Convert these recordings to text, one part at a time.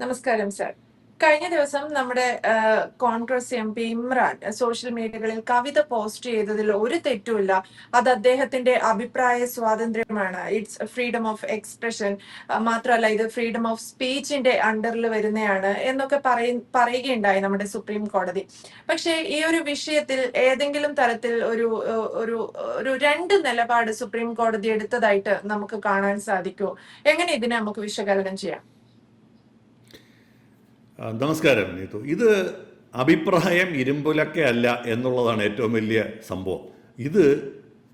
നമസ്കാരം സർ കഴിഞ്ഞ ദിവസം നമ്മുടെ Congress M P Imran social മീഡിയകളിൽ കവിത പോസ്റ്റ് ചെയ്തതിൽ ഒരു തെറ്റുമില്ല. അത് അദ്ദേഹത്തിന്റെ അഭിപ്രായ സ്വാതന്ത്ര്യമാണ്. ഇറ്റ്സ് ഫ്രീഡം ഓഫ് എക്സ്പ്രഷൻ മാത്രമല്ല ഇത് ഫ്രീഡം ഓഫ് സ്പീച്ചിന്റെ അണ്ടറിൽ വരുന്നതാണ് എന്നൊക്കെ പറയ പറയുകയുണ്ടായി നമ്മുടെ സുപ്രീം കോടതി. പക്ഷേ ഈ ഒരു വിഷയത്തിൽ ഏതെങ്കിലും തരത്തിൽ ഒരു ഒരു ഒരു രണ്ട് നിലപാട് സുപ്രീം കോടതി എടുത്തതായിട്ട് നമുക്ക് കാണാൻ സാധിക്കുമോ എങ്ങനെ ഇതിനെ നമുക്ക് വിശകലനം ചെയ്യാം? നമസ്കാരം നീതു. ഇത് അഭിപ്രായം ഇരുമ്പുലക്കെ അല്ല എന്നുള്ളതാണ് ഏറ്റവും വലിയ സംഭവം. ഇത്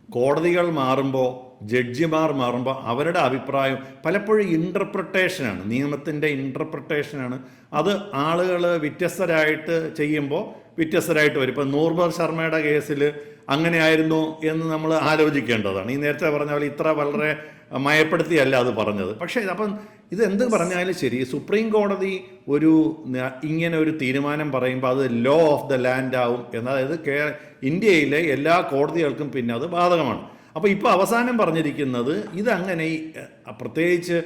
കോടതികൾ മാറുമ്പോൾ ജഡ്ജിമാർ മാറുമ്പോൾ അവരുടെ അഭിപ്രായം പലപ്പോഴും ഇന്റർപ്രിട്ടേഷനാണ് നിയമത്തിന്റെ ഇന്റർപ്രിട്ടേഷനാണ് അത് ആളുകൾ വ്യത്യസ്തരായിട്ട് ചെയ്യുമ്പോൾ വ്യത്യസ്തരായിട്ട് വരും. ഇപ്പം നൂർബർ ശർമ്മയുടെ കേസിൽ അങ്ങനെയായിരുന്നു എന്ന് നമ്മൾ ആലോചിക്കേണ്ടതാണ്. ഈ നേരത്തെ പറഞ്ഞ പോലെ ഇത്ര വളരെ മയപ്പെടുത്തിയല്ല അത് പറഞ്ഞത്. പക്ഷേ അപ്പം ഇത് എന്ത് പറഞ്ഞാലും ശരി സുപ്രീം കോടതി ഒരു ഇങ്ങനെ ഒരു തീരുമാനം പറയുമ്പോൾ അത് ലോ ഓഫ് ദ ലാൻഡ് ആവും അതായത് കേ ഇന്ത്യയിലെ എല്ലാ കോടതികൾക്കും പിന്നെ അത് ബാധകമാണ്. അപ്പോൾ ഇപ്പോൾ അവസാനം പറഞ്ഞിരിക്കുന്നത് ഇതങ്ങനെ പ്രത്യേകിച്ച്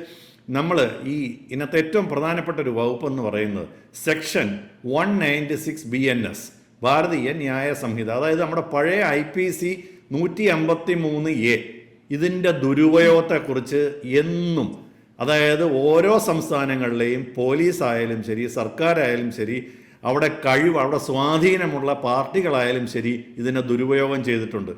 നമ്മൾ ഈ ഇന്നത്തെ ഏറ്റവും പ്രധാനപ്പെട്ട ഒരു വകുപ്പ് എന്ന് പറയുന്നത് section one ninety six B N S Bharatiya Nyaya Sanhita. അതായത് നമ്മുടെ പഴയ ഐ പി സി നൂറ്റി അമ്പത്തി മൂന്ന് എ ഇതിന്റെ ദുരുപയോഗത്തെക്കുറിച്ച് എന്നും അതായത് ഓരോ സംസ്ഥാനങ്ങളിലെയും പോലീസ് ആയാലും ശരി സർക്കാരായാലും ശരി അവിടെ കഴിവ് അവിടെ സ്വാധീനമുള്ള പാർട്ടികളായാലും ശരി ഇതിനെ ദുരുപയോഗം ചെയ്തിട്ടുണ്ട്.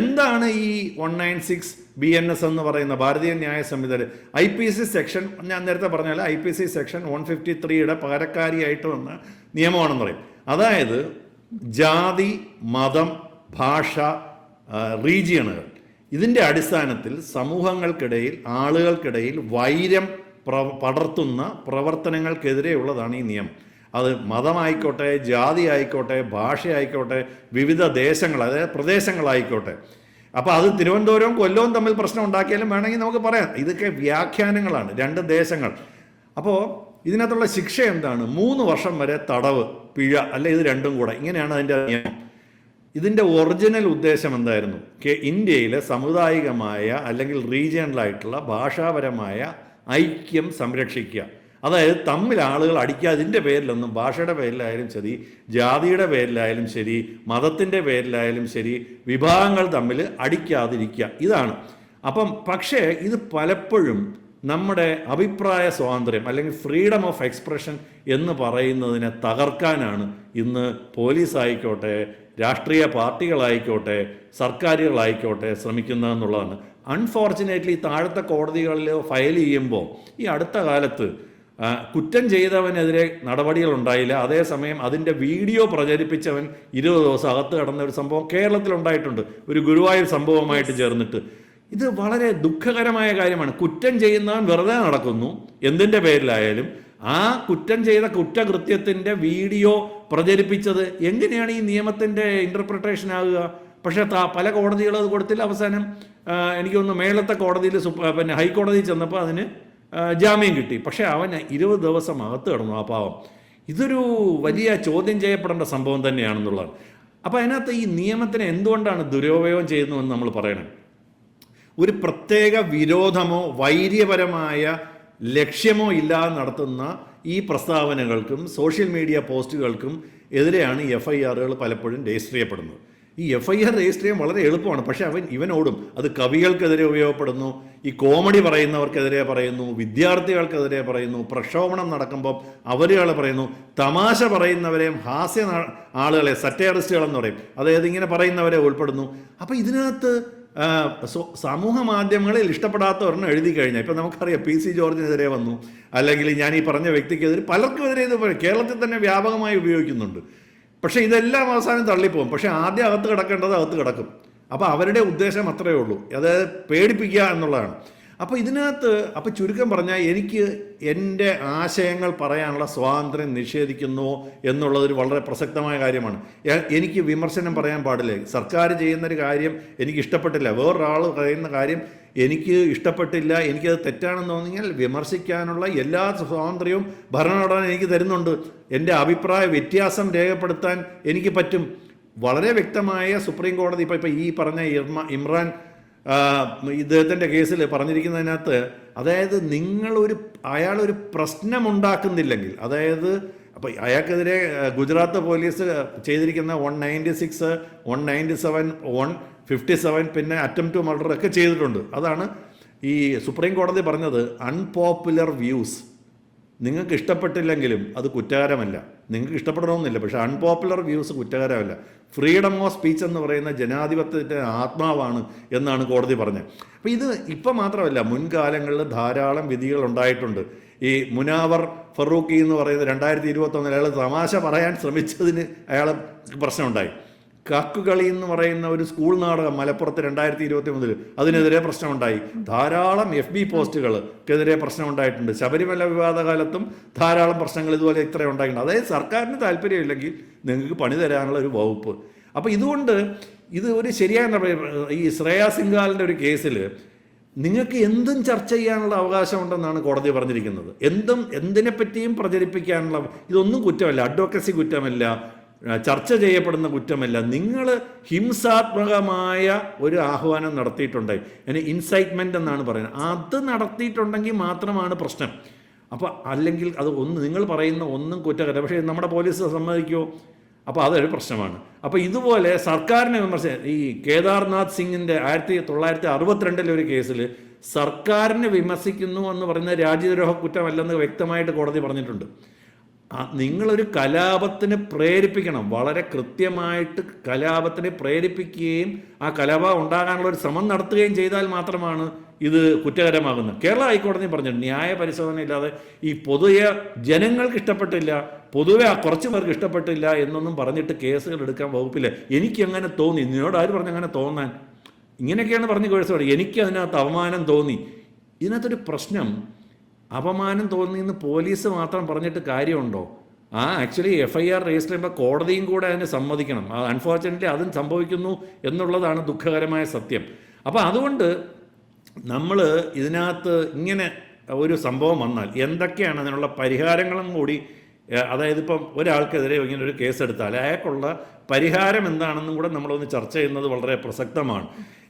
എന്താണ് ഈ one nine six B N S എന്ന് പറയുന്ന ഭാരതീയ ന്യായ സംവിധാനം? ഐ പി സി സെക്ഷൻ ഞാൻ നേരത്തെ പറഞ്ഞാൽ I P C section one fifty ത്രീയുടെ പകരക്കാരിയായിട്ട് വന്ന നിയമമാണെന്ന് പറയും. അതായത് ജാതി മതം ഭാഷ റീജിയണുകൾ. ഇതിന്റെ അടിസ്ഥാനത്തിൽ സമൂഹങ്ങൾക്കിടയിൽ ആളുകൾക്കിടയിൽ വൈരം പ്ര പടർത്തുന്ന പ്രവർത്തനങ്ങൾക്കെതിരെയുള്ളതാണ് ഈ നിയമം. അത് മതമായിക്കോട്ടെ ജാതി ആയിക്കോട്ടെ ഭാഷ ആയിക്കോട്ടെ വിവിധ ദേശങ്ങൾ അതായത് പ്രദേശങ്ങളായിക്കോട്ടെ. അപ്പോൾ അത് തിരുവനന്തപുരവും കൊല്ലവും തമ്മിൽ പ്രശ്നം ഉണ്ടാക്കിയാലും വേണമെങ്കിൽ നമുക്ക് പറയാം. ഇതൊക്കെ വ്യാഖ്യാനങ്ങളാണ് രണ്ട് ദേശങ്ങൾ. അപ്പോൾ ഇതിനകത്തുള്ള ശിക്ഷ എന്താണ്? മൂന്ന് വർഷം വരെ തടവ് പിഴ അല്ലെ ഇത് രണ്ടും കൂടെ. ഇങ്ങനെയാണ് അതിന്റെ നിയമം. ഇതിന്റെ ഒറിജിനൽ ഉദ്ദേശം എന്തായിരുന്നു? കെ ഇന്ത്യയിലെ സമുദായികമായ അല്ലെങ്കിൽ റീജിയണലായിട്ടുള്ള ഭാഷാപരമായ ഐക്യം സംരക്ഷിക്കുക. അതായത് തമ്മിൽ ആളുകൾ അടിക്കാതിന്റെ പേരിലൊന്നും ഭാഷയുടെ പേരിലായാലും ശരി ജാതിയുടെ പേരിലായാലും ശരി മതത്തിന്റെ പേരിലായാലും ശരി വിഭാഗങ്ങൾ തമ്മിൽ അടിക്കാതിരിക്കുക. ഇതാണ്. അപ്പം പക്ഷേ ഇത് പലപ്പോഴും നമ്മുടെ അഭിപ്രായ സ്വാതന്ത്ര്യം അല്ലെങ്കിൽ ഫ്രീഡം ഓഫ് എക്സ്പ്രഷൻ എന്ന് പറയുന്നതിനെ തകർക്കാനാണ് ഇന്ന് പോലീസ് ആയിക്കോട്ടെ രാഷ്ട്രീയ പാർട്ടികളായിക്കോട്ടെ സർക്കാരുകളായിക്കോട്ടെ ശ്രമിക്കുന്നതെന്നുള്ളതാണ് അൺഫോർച്ചുനേറ്റ്ലി താഴത്തെ കോടതികളിൽ ഫയൽ ചെയ്യുമ്പോൾ ഈ അടുത്ത കാലത്ത് കുറ്റം ചെയ്തവനെതിരെ നടപടികൾ ഉണ്ടായില്ല അതേസമയം അതിന്റെ വീഡിയോ പ്രചരിപ്പിച്ചവൻ ഇരുപത് ദിവസം അകത്ത് കടന്ന ഒരു സംഭവം കേരളത്തിൽ ഉണ്ടായിട്ടുണ്ട് ഒരു ഗുരുവായൂർ സംഭവമായിട്ട് ചേർന്നിട്ട്. ഇത് വളരെ ദുഃഖകരമായ കാര്യമാണ്. കുറ്റം ചെയ്യുന്നവൻ വെറുതെ നടക്കുന്നു. എന്തിന്റെ പേരിലായാലും ആ കുറ്റം ചെയ്ത കുറ്റകൃത്യത്തിന്റെ വീഡിയോ പ്രചരിപ്പിച്ചത് എങ്ങനെയാണ് ഈ നിയമത്തിന്റെ ഇന്റർപ്രിട്ടേഷൻ ആകുക? പക്ഷേ പല കോടതികളും അത് കൊടുത്തില്ല. അവസാനം എനിക്കൊന്ന് മേളത്തെ കോടതിയിൽ പിന്നെ ഹൈക്കോടതിയിൽ ചെന്നപ്പോൾ അതിന് ജാമ്യം കിട്ടി. പക്ഷേ അവൻ ഇരുപത് ദിവസം അകത്ത് കിടന്നു ആ പാവം. ഇതൊരു വലിയ ചോദ്യം ചെയ്യപ്പെടേണ്ട സംഭവം തന്നെയാണെന്നുള്ളതാണ്. അപ്പോൾ അതിനകത്ത് ഈ നിയമത്തിനെ എന്തുകൊണ്ടാണ് ദുരുപയോഗം ചെയ്യുന്നതെന്ന് നമ്മൾ പറയണം. ഒരു പ്രത്യേക വിരോധമോ വൈര്യപരമായ ലക്ഷ്യമോ ഇല്ലാതെ നടത്തുന്ന ഈ പ്രസ്താവനകൾക്കും സോഷ്യൽ മീഡിയ പോസ്റ്റുകൾക്കും എതിരെയാണ് എഫ് ഐ ആറുകൾ പലപ്പോഴും രജിസ്റ്റർ ചെയ്യപ്പെടുന്നത്. ഈ എഫ് ഐ ആർ രജിസ്റ്റർ ചെയ്യാൻ വളരെ എളുപ്പമാണ്. പക്ഷേ അവൻ ഇവനോടും അത് കവികൾക്കെതിരെ ഉപയോഗപ്പെടുന്നു ഈ കോമഡി പറയുന്നവർക്കെതിരെ പറയുന്നു വിദ്യാർത്ഥികൾക്കെതിരെ പറയുന്നു പ്രക്ഷോഭണം നടക്കുമ്പോൾ അവരുകൾ പറയുന്നു തമാശ പറയുന്നവരെയും ഹാസ്യ ആളുകളെ സറ്റയറിസ്റ്റുകളെന്ന് പറയും. അതായത് ഇങ്ങനെ പറയുന്നവരെ ഉൾപ്പെടുന്നു. അപ്പോൾ ഇതിനകത്ത് സമൂഹ മാധ്യമങ്ങളിൽ ഇഷ്ടപ്പെടാത്തവരെണ്ണം എഴുതി കഴിഞ്ഞാൽ ഇപ്പം നമുക്കറിയാം പി സി ജോർജിനെതിരെ വന്നു. അല്ലെങ്കിൽ ഞാൻ ഈ പറഞ്ഞ വ്യക്തിക്കെതിരെ പലർക്കും എതിരെ ഇത് കേരളത്തിൽ തന്നെ വ്യാപകമായി ഉപയോഗിക്കുന്നുണ്ട്. പക്ഷേ ഇതെല്ലാം അവസാനം തള്ളിപ്പോകും. പക്ഷേ ആദ്യം അകത്ത് കിടക്കേണ്ടത് അകത്ത് കിടക്കും. അപ്പോൾ അവരുടെ ഉദ്ദേശം അത്രയേ ഉള്ളൂ. അതായത് പേടിപ്പിക്കുക എന്നുള്ളതാണ്. അപ്പോൾ ഇതിനകത്ത് അപ്പോൾ ചുരുക്കം പറഞ്ഞാൽ എനിക്ക് എന്റെ ആശയങ്ങൾ പറയാനുള്ള സ്വാതന്ത്ര്യം നിഷേധിക്കുന്നു എന്നുള്ളതൊരു വളരെ പ്രസക്തമായ കാര്യമാണ്. എനിക്ക് വിമർശനം പറയാൻ പാടില്ല. സർക്കാർ ചെയ്യുന്നൊരു കാര്യം എനിക്ക് ഇഷ്ടപ്പെട്ടില്ല. വേറൊരാൾ പറയുന്ന കാര്യം എനിക്ക് ഇഷ്ടപ്പെട്ടില്ല എനിക്കത് തെറ്റാണെന്ന് തോന്നിയാൽ വിമർശിക്കാനുള്ള എല്ലാ സ്വാതന്ത്ര്യവും ഭരണഘടന എനിക്ക് തരുന്നുണ്ട്. എന്റെ അഭിപ്രായ വ്യത്യാസം രേഖപ്പെടുത്താൻ എനിക്ക് പറ്റും. വളരെ വ്യക്തമായ സുപ്രീം കോടതി ഇപ്പോൾ ഇപ്പം ഈ പറഞ്ഞ ഇമ്രാൻ ഇദ്ദേഹത്തിന്റെ കേസിൽ പറഞ്ഞിരിക്കുന്നതിനകത്ത് അതായത് നിങ്ങളൊരു അയാളൊരു പ്രശ്നമുണ്ടാക്കുന്നില്ലെങ്കിൽ അതായത് അപ്പോൾ അയാൾക്കെതിരെ ഗുജറാത്ത് പോലീസ് ചെയ്തിരിക്കുന്ന one ninety six one ninety seven one fifty seven പിന്നെ അറ്റംപ്റ്റ് മർഡർ ഒക്കെ ചെയ്തിട്ടുണ്ട്. അതാണ് ഈ സുപ്രീം കോടതി പറഞ്ഞത് അൺപോപ്പുലർ വ്യൂസ് നിങ്ങൾക്ക് ഇഷ്ടപ്പെട്ടില്ലെങ്കിലും അത് കുറ്റകരമല്ല നിങ്ങൾക്ക് ഇഷ്ടപ്പെടണമെന്നില്ല പക്ഷേ അൺപോപ്പുലർ വ്യൂസ് കുറ്റകരമല്ല ഫ്രീഡം ഓഫ് സ്പീച്ച് എന്ന് പറയുന്ന ജനാധിപത്യത്തിന്റെ ആത്മാവാണ് എന്നാണ് കോടതി പറഞ്ഞത്. അപ്പോൾ ഇത് ഇപ്പം മാത്രമല്ല മുൻകാലങ്ങളിൽ ധാരാളം വിധികൾ ഉണ്ടായിട്ടുണ്ട്. ഈ മുനാവർ ഫറൂഖി എന്ന് പറയുന്ന രണ്ടായിരത്തി ഇരുപത്തൊന്നിൽ അയാൾ തമാശ പറയാൻ ശ്രമിച്ചതിന് അയാൾ പ്രശ്നമുണ്ടായി. കാക്കുകളി എന്ന് പറയുന്ന ഒരു സ്കൂൾ നാടകം മലപ്പുറത്ത് രണ്ടായിരത്തി ഇരുപത്തി മൂന്നിൽ അതിനെതിരെ പ്രശ്നമുണ്ടായി. ധാരാളം എഫ് ബി പോസ്റ്റുകൾക്കെതിരെ പ്രശ്നമുണ്ടായിട്ടുണ്ട്. ശബരിമല വിവാദ കാലത്തും ധാരാളം പ്രശ്നങ്ങൾ ഇതുപോലെ ഇത്ര ഉണ്ടായിട്ടുണ്ട്. അതായത് സർക്കാരിന് താല്പര്യമില്ലെങ്കിൽ നിങ്ങൾക്ക് പണി തരാനുള്ള ഒരു വകുപ്പ്. അപ്പോൾ ഇതുകൊണ്ട് ഇത് ഒരു ശരിയായ ഈ ശ്രേയ സിംഗാലിന്റെ ഒരു കേസിൽ നിങ്ങൾക്ക് എന്തും ചർച്ച ചെയ്യാനുള്ള അവകാശമുണ്ടെന്നാണ് കോടതി പറഞ്ഞിരിക്കുന്നത്. എന്തും എന്തിനെപ്പറ്റിയും പ്രചരിപ്പിക്കാനുള്ള ഇതൊന്നും കുറ്റമല്ല അഡ്വക്കസി കുറ്റമല്ല ചർച്ച ചെയ്യപ്പെടുന്ന കുറ്റമല്ല. നിങ്ങൾ ഹിംസാത്മകമായ ഒരു ആഹ്വാനം നടത്തിയിട്ടുണ്ട്. അതിന് ഇൻസൈറ്റ്മെന്റ് എന്നാണ് പറയുന്നത്. അത് നടത്തിയിട്ടുണ്ടെങ്കിൽ മാത്രമാണ് പ്രശ്നം. അപ്പോൾ അല്ലെങ്കിൽ അത് ഒന്ന് നിങ്ങൾ പറയുന്ന ഒന്നും കുറ്റകരം പക്ഷേ നമ്മുടെ പോലീസ് സമ്മതിക്കുമോ അപ്പോൾ അതൊരു പ്രശ്നമാണ്. അപ്പോൾ ഇതുപോലെ സർക്കാരിനെ വിമർശിച്ച ഈ കേദാർനാഥ് സിംഗിന്റെ ആയിരത്തി തൊള്ളായിരത്തി അറുപത്തിരണ്ടിലെ ഒരു കേസിൽ സർക്കാരിനെ വിമർശിക്കുന്നു എന്ന് പറയുന്ന രാജ്യദ്രോഹ കുറ്റമല്ലെന്ന് വ്യക്തമായിട്ട് കോടതി പറഞ്ഞിട്ടുണ്ട്. നിങ്ങളൊരു കലാപത്തിന് പ്രേരിപ്പിക്കണം. വളരെ കൃത്യമായിട്ട് കലാപത്തിന് പ്രേരിപ്പിക്കുകയും ആ കലാപം ഉണ്ടാകാനുള്ള ഒരു ശ്രമം നടത്തുകയും ചെയ്താൽ മാത്രമാണ് ഇത് കുറ്റകരമാകുന്നത്. കേരള ഹൈക്കോടതി പറഞ്ഞു ന്യായ പരിശോധന ഇല്ലാതെ ഈ പൊതുവെ ജനങ്ങൾക്ക് ഇഷ്ടപ്പെട്ടില്ല പൊതുവെ ആ കുറച്ച് പേർക്ക് ഇഷ്ടപ്പെട്ടില്ല എന്നൊന്നും പറഞ്ഞിട്ട് കേസുകൾ എടുക്കാൻ വകുപ്പില്ല. എനിക്ക് അങ്ങനെ തോന്നി. നിന്നോട് ആര് പറഞ്ഞു അങ്ങനെ തോന്നാൻ? ഇങ്ങനെയൊക്കെയാണ് പറഞ്ഞ് കേസ് എനിക്ക് അതിനകത്ത് അവമാനം തോന്നി. ഇതിനകത്തൊരു പ്രശ്നം അപമാനം തോന്നിയെന്ന് പോലീസ് മാത്രം പറഞ്ഞിട്ട് കാര്യമുണ്ടോ? ആ actually F I R register ചെയ്യുമ്പോൾ കോടതിയും കൂടെ അതിനെ സമ്മതിക്കണം. അൺഫോർച്ചുനേറ്റ്ലി അതും സംഭവിക്കുന്നു എന്നുള്ളതാണ് ദുഃഖകരമായ സത്യം. അപ്പോൾ അതുകൊണ്ട് നമ്മൾ ഇതിനകത്ത് ഇങ്ങനെ ഒരു സംഭവം വന്നാൽ എന്തൊക്കെയാണ് അതിനുള്ള പരിഹാരങ്ങളും കൂടി അതായത് ഇപ്പം ഒരാൾക്കെതിരെ ഇങ്ങനെ ഒരു കേസ് എടുത്താൽ അയാൾക്കുള്ള പരിഹാരം എന്താണെന്നും കൂടെ നമ്മളൊന്ന് ചർച്ച ചെയ്യുന്നത് വളരെ പ്രസക്തമാണ്.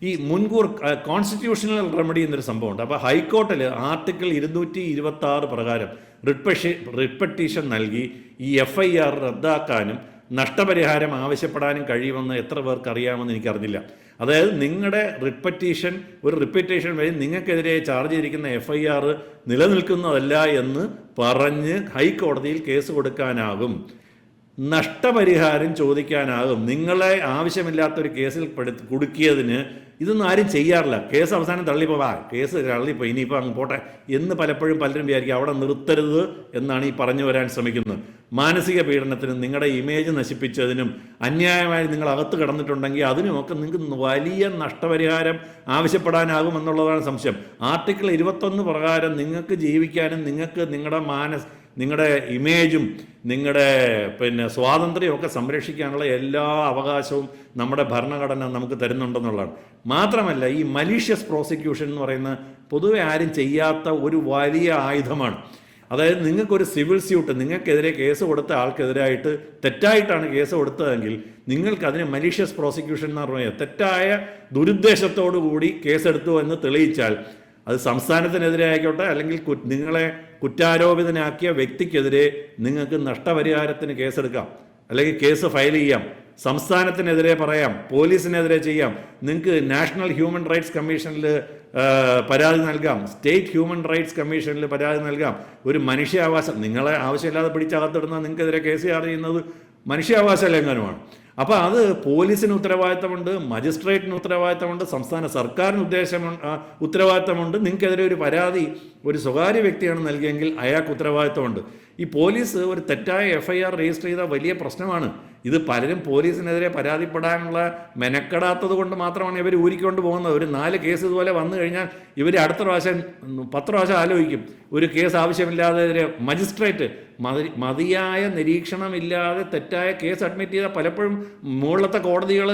ഈ മുൻകൂർ കോൺസ്റ്റിറ്റ്യൂഷണൽ റെമഡി എന്നൊരു സംഭവമുണ്ട്. അപ്പോൾ ഹൈക്കോർട്ടിൽ ആർട്ടിക്കിൾ ഇരുന്നൂറ്റി ഇരുപത്തി ആറ് പ്രകാരം റിപ്പഷി റിപ്പറ്റീഷൻ നൽകി ഈ എഫ് ഐ ആർ റദ്ദാക്കാനും നഷ്ടപരിഹാരം ആവശ്യപ്പെടാനും കഴിയുമെന്ന് എത്ര പേർക്ക് അറിയാമെന്ന് എനിക്കറിഞ്ഞില്ല. അതായത് നിങ്ങളുടെ റിപ്പറ്റീഷൻ ഒരു റിപ്പറ്റേഷൻ വഴി നിങ്ങൾക്കെതിരെ ചാർജ് ചെയ്തിരിക്കുന്ന എഫ് ഐ ആർ നിലനിൽക്കുന്നതല്ല എന്ന് പറഞ്ഞ് ഹൈക്കോടതിയിൽ കേസ് കൊടുക്കാനാകും. നഷ്ടപരിഹാരം ചോദിക്കാനാകും. നിങ്ങളെ ആവശ്യമില്ലാത്തൊരു കേസിൽ പെടുത്തി കുടുക്കിയതിന് ഇതൊന്നും ആരും ചെയ്യാറില്ല. കേസ് അവസാനം തള്ളിപ്പോവാ കേസ് തള്ളിപ്പോ ഇനിയിപ്പോൾ അങ്ങ് പോട്ടെ എന്ന് പലപ്പോഴും പലരും വിചാരിക്കും. അവിടെ നിർത്തരുത് എന്നാണ് ഈ പറഞ്ഞു വരാൻ ശ്രമിക്കുന്നത്. മാനസിക പീഡനത്തിനും നിങ്ങളുടെ ഇമേജ് നശിപ്പിച്ചതിനും അന്യായമായി നിങ്ങൾ അകത്ത് കിടന്നിട്ടുണ്ടെങ്കിൽ അതിനുമൊക്കെ നിങ്ങൾക്ക് വലിയ നഷ്ടപരിഹാരം ആവശ്യപ്പെടാനാകും എന്നുള്ളതാണ് സംശയം. ആർട്ടിക്കിൾ ഇരുപത്തൊന്ന് പ്രകാരം നിങ്ങൾക്ക് ജീവിക്കാനും നിങ്ങൾക്ക് നിങ്ങളുടെ മാനസ് നിങ്ങളുടെ ഇമേജും നിങ്ങളുടെ പിന്നെ സ്വാതന്ത്ര്യമൊക്കെ സംരക്ഷിക്കാനുള്ള എല്ലാ അവകാശവും നമ്മുടെ ഭരണഘടന നമുക്ക് തരുന്നുണ്ടെന്നുള്ളതാണ്. മാത്രമല്ല ഈ മലീഷ്യസ് പ്രോസിക്യൂഷൻ എന്ന് പറയുന്ന പൊതുവെ ആരും ചെയ്യാത്ത ഒരു വലിയ ആയുധമാണ്. അതായത് നിങ്ങൾക്കൊരു സിവിൽ സ്യൂട്ട് നിങ്ങൾക്കെതിരെ കേസ് കൊടുത്ത ആൾക്കെതിരായിട്ട് തെറ്റായിട്ടാണ് കേസ് കൊടുത്തതെങ്കിൽ നിങ്ങൾക്ക് അതിന് മലീഷ്യസ് പ്രോസിക്യൂഷൻ എന്ന് പറഞ്ഞാൽ തെറ്റായ ദുരുദ്ദേശത്തോടു കൂടി കേസെടുത്തു എന്ന് തെളിയിച്ചാൽ അത് സംസ്ഥാനത്തിനെതിരെ ആയിക്കോട്ടെ അല്ലെങ്കിൽ നിങ്ങളെ കുറ്റാരോപിതനാക്കിയ വ്യക്തിക്കെതിരെ നിങ്ങൾക്ക് നഷ്ടപരിഹാരത്തിന് കേസെടുക്കാം. അല്ലെങ്കിൽ കേസ് ഫയൽ ചെയ്യാം. സംസ്ഥാനത്തിനെതിരെ പറയാം. പോലീസിനെതിരെ ചെയ്യാം. നിങ്ങൾക്ക് നാഷണൽ ഹ്യൂമൻ റൈറ്റ്സ് കമ്മീഷനിൽ പരാതി നൽകാം. സ്റ്റേറ്റ് ഹ്യൂമൻ റൈറ്റ്സ് കമ്മീഷനിൽ പരാതി നൽകാം. ഒരു മനുഷ്യാവകാശം നിങ്ങളെ ആവശ്യമില്ലാതെ പിടിച്ചകത്തിടുന്ന നിങ്ങൾക്കെതിരെ കേസ് ചാർജ് ചെയ്യുന്നത് മനുഷ്യാവകാശ ലംഘനമാണ്. അപ്പോൾ അത് പോലീസിന് ഉത്തരവാദിത്തമുണ്ട് മജിസ്ട്രേറ്റിന് ഉത്തരവാദിത്തമുണ്ട് സംസ്ഥാന സർക്കാരിന് ഉദ്ദേശം ഉത്തരവാദിത്തമുണ്ട്. നിങ്ങൾക്കെതിരെ ഒരു പരാതി ഒരു സ്വകാര്യ വ്യക്തിയാണ് നൽകിയെങ്കിൽ അയാൾക്ക് ഉത്തരവാദിത്തമുണ്ട്. ഈ പോലീസ് ഒരു തെറ്റായ എഫ് ഐ ആർ രജിസ്റ്റർ ചെയ്ത വലിയ പ്രശ്നമാണ്. ഇത് പലരും പോലീസിനെതിരെ പരാതിപ്പെടാനുള്ള മെനക്കെടാത്തത് കൊണ്ട് മാത്രമാണ് ഇവർ ഊരിക്കൊണ്ട് പോകുന്നത്. ഒരു നാല് കേസ് ഇതുപോലെ വന്നു കഴിഞ്ഞാൽ ഇവർ അടുത്ത പ്രാവശ്യം പത്ത് പ്രാവശ്യം ആലോചിക്കും. ഒരു കേസ് ആവശ്യമില്ലാതെ മജിസ്ട്രേറ്റ് മതി മതിയായ നിരീക്ഷണമില്ലാതെ തെറ്റായ കേസ് അഡ്മിറ്റ് ചെയ്താൽ പലപ്പോഴും മുകളിലത്തെ കോടതികൾ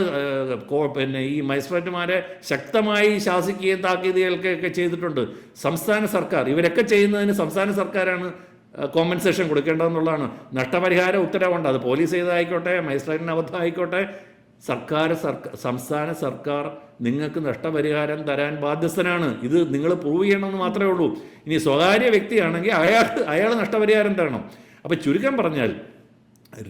പിന്നെ ഈ മജിസ്ട്രേറ്റുമാരെ ശക്തമായി ശാസിക്കുകയും താക്കീതുകൾക്ക് ഒക്കെ ചെയ്തിട്ടുണ്ട്. സംസ്ഥാന സർക്കാർ ഇവരൊക്കെ ചെയ്യുന്നതിന് സംസ്ഥാന സർക്കാരാണ് കോമ്പൻസേഷൻ കൊടുക്കേണ്ടതെന്നുള്ളതാണ്. നഷ്ടപരിഹാര ഉത്തരവുണ്ട്. അത് പോലീസ് ചെയ്തതായിക്കോട്ടെ മജിസ്ട്രേറ്റിന് അബദ്ധം ആയിക്കോട്ടെ സർക്കാർ സംസ്ഥാന സർക്കാർ നിങ്ങൾക്ക് നഷ്ടപരിഹാരം തരാൻ ബാധ്യസ്ഥനാണ്. ഇത് നിങ്ങൾ പ്രൂവ് ചെയ്യണമെന്ന് മാത്രമേ ഉള്ളൂ. ഇനി സ്വകാര്യ വ്യക്തിയാണെങ്കിൽ അയാൾ അയാൾ നഷ്ടപരിഹാരം തരണം. അപ്പോൾ ചുരുക്കം പറഞ്ഞാൽ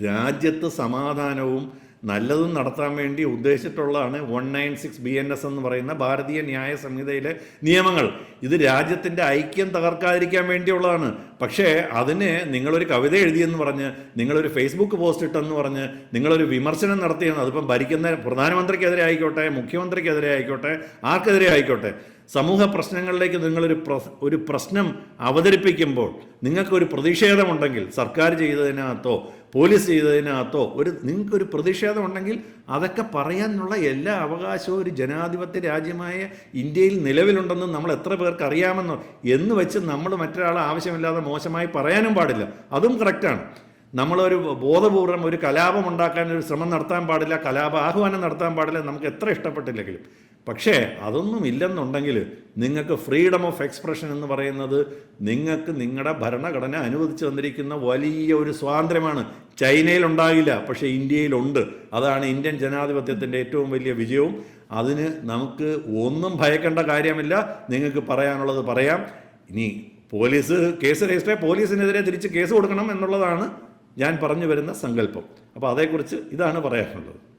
രാജ്യത്ത് സമാധാനവും നല്ലതും നടത്താൻ വേണ്ടി ഉദ്ദേശിച്ചിട്ടുള്ളതാണ് one nine six B N S എന്ന് പറയുന്ന ഭാരതീയ ന്യായ സംഹിതയിലെ നിയമങ്ങൾ. ഇത് രാജ്യത്തിന്റെ ഐക്യം തകർക്കാതിരിക്കാൻ വേണ്ടിയുള്ളതാണ്. പക്ഷേ അതിന് നിങ്ങളൊരു കവിത എഴുതിയെന്ന് പറഞ്ഞ് നിങ്ങളൊരു ഫേസ്ബുക്ക് പോസ്റ്റ് ഇട്ടെന്ന് പറഞ്ഞ് നിങ്ങളൊരു വിമർശനം നടത്തിയെന്ന് അതിപ്പം ഭരിക്കുന്ന പ്രധാനമന്ത്രിക്കെതിരെ ആയിക്കോട്ടെ മുഖ്യമന്ത്രിക്കെതിരെ ആയിക്കോട്ടെ ആർക്കെതിരെ ആയിക്കോട്ടെ സമൂഹ പ്രശ്നങ്ങളിലേക്ക് നിങ്ങളൊരു ഒരു പ്രശ്നം അവതരിപ്പിക്കുമ്പോൾ നിങ്ങൾക്കൊരു പ്രതിഷേധമുണ്ടെങ്കിൽ സർക്കാർ ചെയ്തതിനകത്തോ പോലീസ് ചെയ്തതിനകത്തോ ഒരു നിങ്ങൾക്കൊരു പ്രതിഷേധമുണ്ടെങ്കിൽ അതൊക്കെ പറയാനുള്ള എല്ലാ അവകാശവും ഒരു ജനാധിപത്യ രാജ്യമായ ഇന്ത്യയിൽ നിലവിലുണ്ടെന്ന് നമ്മൾ എത്ര പേർക്ക് അറിയാമെന്നോ എന്ന് വെച്ച് നമ്മൾ മറ്റൊരാളെ ആവശ്യമില്ലാതെ മോശമായി പറയാനും പാടില്ല. അതും കറക്റ്റാണ്. നമ്മളൊരു ബോധപൂർവം ഒരു കലാപം ഉണ്ടാക്കാൻ ഒരു ശ്രമം നടത്താൻ പാടില്ല കലാപ ആഹ്വാനം നടത്താൻ പാടില്ല നമുക്ക് എത്ര ഇഷ്ടപ്പെട്ടില്ലെങ്കിലും. പക്ഷേ അതൊന്നും ഇല്ലെന്നുണ്ടെങ്കിൽ നിങ്ങൾക്ക് ഫ്രീഡം ഓഫ് എക്സ്പ്രഷൻ എന്ന് പറയുന്നത് നിങ്ങൾക്ക് നിങ്ങളുടെ ഭരണഘടന അനുവദിച്ചു തന്നിരിക്കുന്ന വലിയ ഒരു സ്വാതന്ത്ര്യമാണ്. ചൈനയിൽ ഉണ്ടാകില്ല പക്ഷേ ഇന്ത്യയിലുണ്ട്. അതാണ് ഇന്ത്യൻ ജനാധിപത്യത്തിന്റെ ഏറ്റവും വലിയ വിജയവും. അതിന് നമുക്ക് ഒന്നും ഭയക്കേണ്ട കാര്യമില്ല. നിങ്ങൾക്ക് പറയാനുള്ളത് പറയാം. ഇനി പോലീസ് കേസ് രജിസ്റ്റർ പോലീസിനെതിരെ തിരിച്ച് കേസ് കൊടുക്കണം എന്നുള്ളതാണ് ഞാൻ പറഞ്ഞു വരുന്ന സങ്കല്പം. അപ്പോൾ അതേക്കുറിച്ച് ഇതാണ് പറയാനുള്ളത്.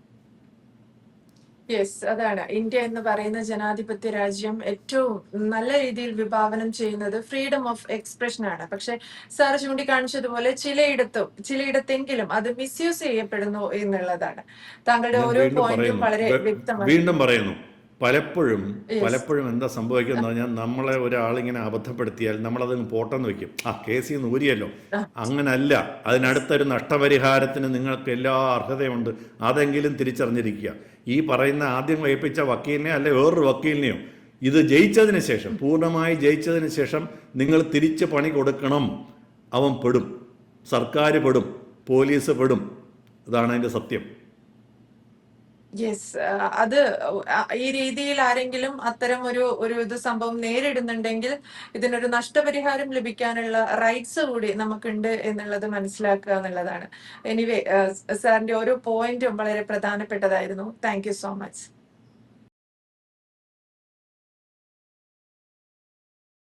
യെസ് അതാണ്. ഇന്ത്യ എന്ന് പറയുന്ന ജനാധിപത്യ രാജ്യം ഏറ്റവും നല്ല രീതിയിൽ വിഭാവനം ചെയ്യുന്നത് ഫ്രീഡം ഓഫ് എക്സ്പ്രഷൻ ആണ്. പക്ഷെ സാർ ചൂണ്ടിക്കാണിച്ചതുപോലെ ചിലയിടത്തും ചിലയിടത്തെങ്കിലും അത് മിസ്യൂസ് ചെയ്യപ്പെടുന്നു എന്നുള്ളതാണ്. താങ്കളുടെ ഓരോ പോയിന്റും വളരെ വ്യക്തമാണ്. വീണ്ടും പറയുന്നു. പലപ്പോഴും. പലപ്പോഴും എന്താ സംഭവിക്കുന്നത് പറഞ്ഞാൽ നമ്മളെ ഒരാളിങ്ങനെ അബദ്ധപ്പെടുത്തിയാൽ നമ്മളത് പോട്ടെന്ന് വെക്കും. ആ കേസിൽ നിന്ന് ഊരിയല്ലോ. അങ്ങനല്ല. അതിനടുത്തൊരു നഷ്ടപരിഹാരത്തിന് നിങ്ങൾക്ക് എല്ലാ അർഹതയുണ്ട് അതെങ്കിലും തിരിച്ചറിഞ്ഞിരിക്കുക. ഈ പറയുന്ന ആദ്യം വഹിപ്പിച്ച വക്കീലിനെ അല്ലെ വേറൊരു വക്കീലിനെയോ? ഇത് ജയിച്ചതിന് ശേഷം പൂർണമായി ജയിച്ചതിന് ശേഷം നിങ്ങൾ തിരിച്ച് പണി കൊടുക്കണം. അവൻ പെടും. സർക്കാർ പെടും. പോലീസ് പെടും. അതാണ് അതിന്റെ സത്യം. യെസ് അത് ഈ രീതിയിൽ ആരെങ്കിലും അത്തരം ഒരു ഒരു ഇത് സംഭവം നേരിടുന്നുണ്ടെങ്കിൽ ഇതിനൊരു നഷ്ടപരിഹാരം ലഭിക്കാനുള്ള റൈറ്റ്സ് കൂടി നമുക്കുണ്ട് എന്നുള്ളത് മനസ്സിലാക്കുക എന്നുള്ളതാണ്. എനിവേ സാറിന്റെ ഓരോ പോയിന്റും വളരെ പ്രധാനപ്പെട്ടതായിരുന്നു. Thank so much